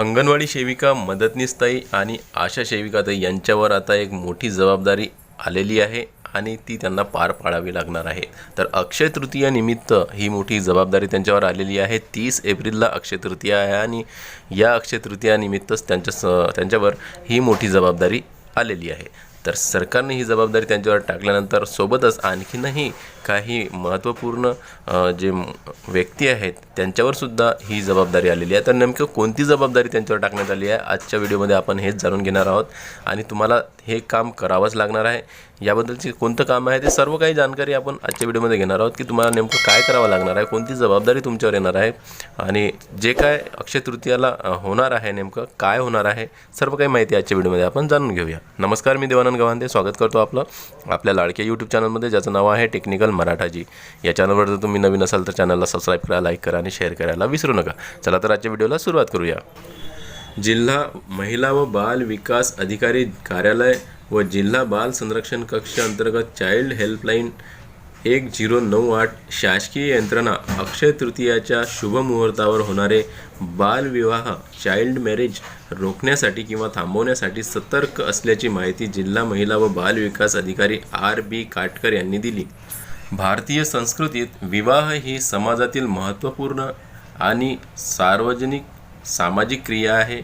अंगणवाडी सेविका मदतनीसताई आणि आशा सेविकाताई यांच्यावर आता एक मोठी जबाबदारी आलेली आहे आणि ती त्यांना पार पाडावी लागणार आहे. तर अक्षय तृतीयानिमित्त ही मोठी जबाबदारी त्यांच्यावर आलेली आहे. तीस एप्रिलला अक्षय तृतीया आहे आणि या अक्षय तृतीयानिमित्तच त्यांच्या स त्यांच्यावर ही मोठी जबाबदारी आलेली आहे. तर सरकारने ही जबाबदारी त्यांच्यावर टाकल्यानंतर सोबतच आणखीनही काही महत्त्वपूर्ण जे व्यक्ती आहेत त्यांच्यावर सुद्धा ही जबाबदारी आलेली आहे. तर नेमकं कोणती जबाबदारी त्यांच्यावर टाकण्यात आली आहे? आजच्या व्हिडिओमध्ये आपण हेच जाणून घेणार आहोत. आणि तुम्हाला हे काम करावंच लागणार आहे. याबद्दलचे कोणतं काम आहे ते सर्व काही जाणकारी आपण आजच्या व्हिडिओमध्ये घेणार आहोत की तुम्हाला नेमकं काय करावं लागणार आहे कोणती जबाबदारी तुमच्यावर येणार आहे आणि जे काय अक्षय तृतीयाला होणार आहे नेमकं काय होणार आहे सर्व काही माहिती आजच्या व्हिडिओमध्ये आपण जाणून घेऊया. नमस्कार मी देवानंद गव्हांदे स्वागत करतो आपलं आपल्या लाडक्या यूट्यूब चॅनलमध्ये ज्याचं नाव आहे टेक्निकल मराठाजी. या चॅनलवर जर तुम्ही नवीन असाल तर चॅनलला सबस्क्राईब करा लाईक करा आणि शेअर करायला विसरू नका. चला तर आजच्या व्हिडिओला सुरुवात करूया. जिल्हा महिला व बाल विकास अधिकारी कार्यालय व जिल्हा बाल संरक्षण कक्ष अंतर्गत चाइल्ड हेल्पलाईन एक झिरो नऊ आठ शासकीय यंत्रणा अक्षय तृतीयाच्या शुभ मुहूर्तावर होणारे बालविवाह चाइल्ड मॅरेज रोखण्यासाठी किंवा थांबवण्यासाठी सतर्क असल्याची माहिती जिल्हा महिला व बाल विकास अधिकारी आर बी काटकर यांनी दिली. भारतीय संस्कृतीत विवाह ही समाजातील महत्त्वपूर्ण आणि सार्वजनिक सामाजिक क्रिया आहे.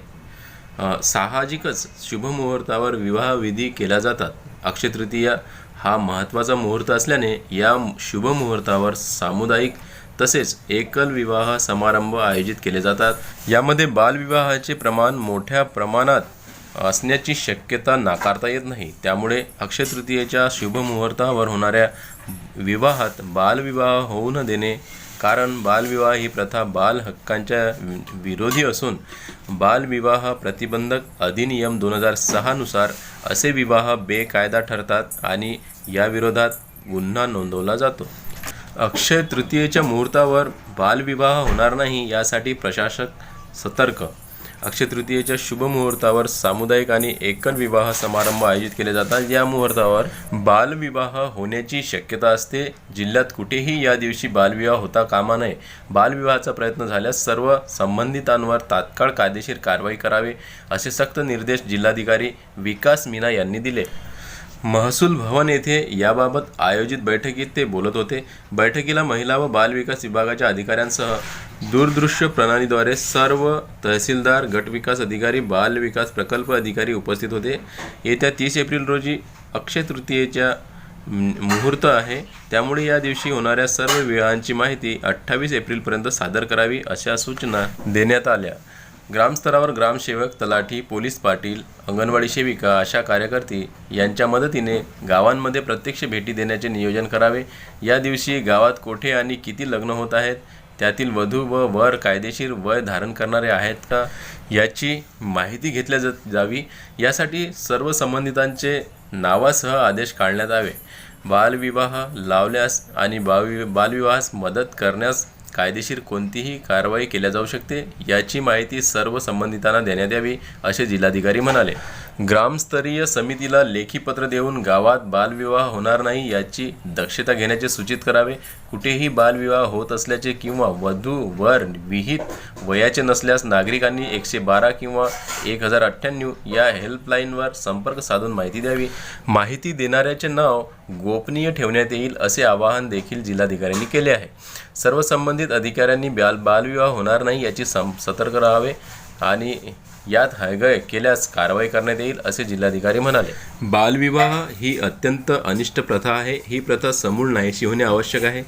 साहजिकच शुभमुहूर्तावर विवाहविधी केल्या जातात. अक्षय तृतीया हा महत्त्वाचा मुहूर्त असल्याने या शुभमुहूर्तावर सामुदायिक तसेच एकल विवाह समारंभ आयोजित केले जातात. यामध्ये बालविवाहाचे प्रमाण मोठ्या प्रमाणात असण्याची शक्यता नाकारता येत नाही. त्यामुळे अक्षय तृतीयेच्या शुभमुहूर्तावर होणाऱ्या विवाहात बालविवाह होऊ न देणे कारण बालविवाह ही प्रथा बाल हक्कांच्या विरोधी असून बालविवाह प्रतिबंधक अधिनियम दोन हजार सहानुसार असे विवाह बेकायदा ठरतात आणि याविरोधात गुन्हा नोंदवला जातो. अक्षय तृतीयेच्या मुहूर्तावर बालविवाह होणार नाही यासाठी प्रशासक सतर्क अक्षय तृतीयेच्या शुभ मुहूर्तावर सामुदायिक आणि एकल विवाह समारंभ आयोजित केले जातात. या मुहूर्तावर बालविवाह होण्याची शक्यता असते. जिल्ह्यात कुठेही या दिवशी बालविवाह होता कामा नये. बालविवाहाचा प्रयत्न झाल्यास सर्व संबंधितांवर तात्काळ कायदेशीर कारवाई करावी असे सक्त निर्देश जिल्हाधिकारी विकास मीना यांनी दिले. महसूल भवन येथे याबाबत आयोजित बैठकीत ते बोलत होते. बैठकीला महिला व बालविकास विभागाच्या अधिकाऱ्यांसह दूरदृश्य प्रणालीद्वारे सर्व तहसीलदार गटविकास अधिकारी बालविकास प्रकल्प अधिकारी उपस्थित होते. येत्या तीस एप्रिल रोजी अक्षय तृतीयेच्या मुहूर्त आहे. त्यामुळे या दिवशी होणाऱ्या सर्व विवाहांची माहिती अठ्ठावीस एप्रिलपर्यंत सादर करावी अशा सूचना देण्यात आल्या. ग्रामस्तरावर ग्रामसेवक तलाठी पोलीस पाटील अंगणवाडी सेविका अशा कार्यकर्ती यांच्या मदतीने गावांमध्ये प्रत्यक्ष भेटी देण्याचे नियोजन करावे. या दिवशी गावात कोठे आणि किती लग्न होत आहेत त्यातील वधू व वर कायदेशीर वय धारण करणारे आहेत का याची माहिती घेतल्या जा जावी. यासाठी सर्व संबंधितांचे नावासह आदेश काढण्यात यावे बालविवाह लावल्यास आणि बालवि बालविवाहास मदत करण्यास कायदेशीर कोणतीही कारवाई केल्या जाऊ शकते याची माहिती सर्व संबंधितांना देण्यात यावी असे जिल्हाधिकारी म्हणाले. ग्रामस्तरीय समितीला लेखी पत्र देऊन गावात बालविवाह होणार नाही याची दक्षता घेण्याचे सूचित करावे. कुठेही बालविवाह होत असल्याचे किंवा वधू वर विहित वयाचे नसल्यास नागरिकांनी एकशे बारा किंवा एक हजार अठ्ठ्याण्णव या हेल्पलाईनवर संपर्क साधून माहिती द्यावी. माहिती देणाऱ्याचे नाव गोपनीय ठेवण्यात येईल असे आवाहन देखील जिल्हाधिकाऱ्यांनी केले आहे. सर्व संबंधित अधिकाऱ्यांनी बाल बालविवाह होणार नाही याची सं सतर्क राहावे आणि यात हयगय केल्यास कारवाई करण्यात येईल असे जिल्हाधिकारी म्हणाले. बालविवाह ही अत्यंत अनिष्ट प्रथा आहे. ही प्रथा समूळ नाहीशी होणे आवश्यक आहे.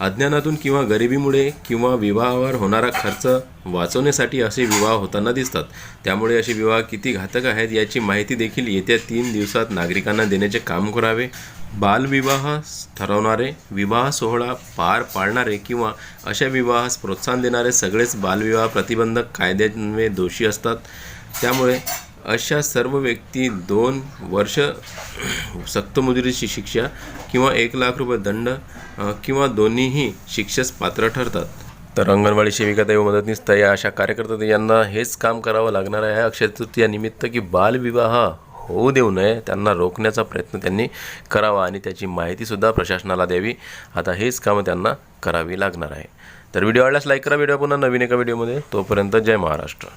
अज्ञानातून किंवा गरिबीमुळे किंवा विवाहावर होणारा खर्च वाचवण्यासाठी असे विवाह होताना दिसतात. त्यामुळे असे विवाह किती घातक आहेत याची माहिती देखील येत्या तीन दिवसात नागरिकांना देण्याचे काम करावे. बालविवाह ठरवणारे विवाह सोहळा पार पाडणारे किंवा अशा विवाहास प्रोत्साहन देणारे सगळेच बालविवाह प्रतिबंधक कायद्यान्वये दोषी असतात. त्यामुळे अशा सर्व व्यक्ती दोन वर्ष सक्तमुजरीची शिक्षा किंवा एक लाख रुपये दंड किंवा दोन्हीही शिक्षेस पात्र ठरतात. तर अंगणवाडी सेविका व मदतनीस या अशा कार्यकर्त्या यांना हेच काम करावं लागणार आहे. अक्षय तृतीयानिमित्त की बालविवाह. होऊ देऊ नये त्यांना रोखण्याचा प्रयत्न त्यांनी करावा आणि त्याची माहितीसुद्धा प्रशासनाला द्यावी. आता हेच कामं त्यांना करावी लागणार आहे. तर व्हिडिओ आवडल्यास लाईक करा. व्हिडिओ पुन्हा नवीन एका व्हिडिओमध्ये. तोपर्यंत जय महाराष्ट्र.